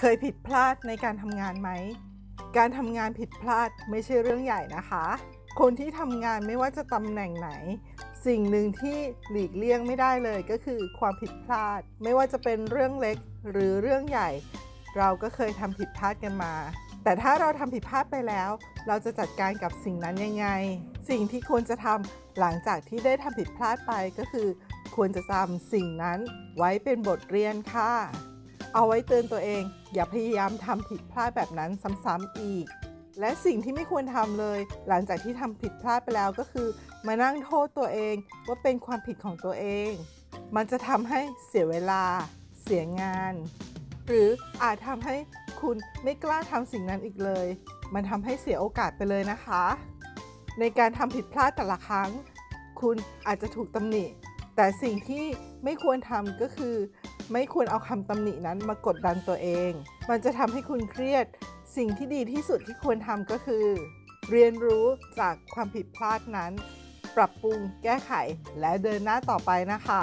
เคยผิดพลาดในการทำงานไหม การทำงานผิดพลาดไม่ใช่เรื่องใหญ่นะคะ คนที่ทำงานไม่ว่าจะตำแหน่งไหน สิ่งหนึ่งที่หลีกเลี่ยงไม่ได้เลยก็คือความผิดพลาด ไม่ว่าจะเป็นเรื่องเล็กหรือเรื่องใหญ่ เราก็เคยทำผิดพลาดกันมา แต่ถ้าเราทำผิดพลาดไปแล้ว เราจะจัดการกับสิ่งนั้นยังไง สิ่งที่ควรจะทำหลังจากที่ได้ทำผิดพลาดไปก็คือ ควรจะจำสิ่งนั้นไว้เป็นบทเรียนค่ะ เอาไว้เตือนตัวเอง อย่าพยายามทำผิดพลาดแบบนั้นซ้ำๆอีก และสิ่งที่ไม่ควรทำเลย หลังจากที่ทำผิดพลาดไปแล้วก็คือ มานั่งโทษตัวเองว่าเป็นความผิดของตัวเอง มันจะทำให้เสียเวลา เสียงาน หรืออาจทำให้คุณไม่กล้าทำสิ่งนั้นอีกเลย มันทำให้เสียโอกาสไปเลยนะคะ ในการทำผิดพลาดแต่ละครั้ง คุณอาจจะถูกตำหนิ แต่สิ่งที่ไม่ควรทำก็คือ ไม่ควรเอาคำตำหนินั้นมากดดันตัวเอง มันจะทำให้คุณเครียด สิ่งที่ดีที่สุดที่ควรทำก็คือ เรียนรู้จากความผิดพลาดนั้น ปรับปรุงแก้ไขและเดินหน้าต่อไปนะคะ